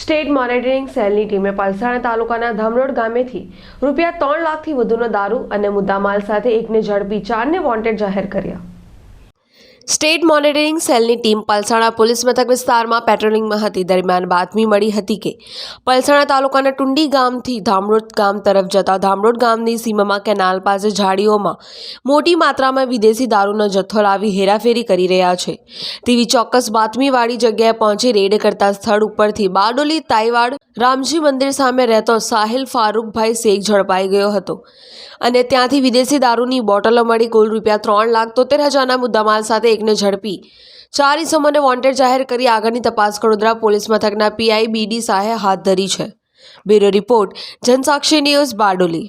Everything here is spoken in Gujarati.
સ્ટેટ મોનિટરિંગ સેલની ટીમે પલસાણા તાલુકાના ધામરોડ ગામેથી રૂપિયા ત્રણ લાખથી વધુનો દારૂ અને મુદ્દામાલ સાથે એકને ઝડપી, ચારને વોન્ટેડ જાહેર કર્યા. સ્ટેટ મોનિટરિંગ સેલની ટીમ પલસાણા પોલીસ મથક વિસ્તારમાં પેટ્રોલિંગમાં હતી. દરમિયાન બાતમી મળી હતી કે પલસાણા તાલુકાના ટુંડી ગામથી ધામરોડ ગામ તરફ જતા ધામરોડ ગામની સીમામાં કેનાલ પાસે ઝાડીઓમાં મોટી માત્રામાં વિદેશી દારૂનો જથ્થો લાવી હેરાફેરી કરી રહ્યા છે. તેવી ચોક્કસ બાતમીવાળી જગ્યાએ પહોંચી રેડ કરતા સ્થળ ઉપરથી બારડોલી તાઈવાડ રામજી મંદિર સામે રહેતો સાહિલ ફારૂકભાઈ શેખ ઝડપાઈ ગયો હતો અને ત્યાંથી વિદેશી દારૂની બોટલો મળી કુલ રૂપિયા ત્રણ લાખ તોતેર હજારના મુદ્દામાલ સાથે એકને ઝડપી. ચાર ઇસમોને વોન્ટેડ જાહેર કરી આગળની તપાસ વડોદરા પોલીસ મથકના પીઆઈ બીડી શાહે હાથ ધરી છે. Bureau report, Jansakshi news Bardoli.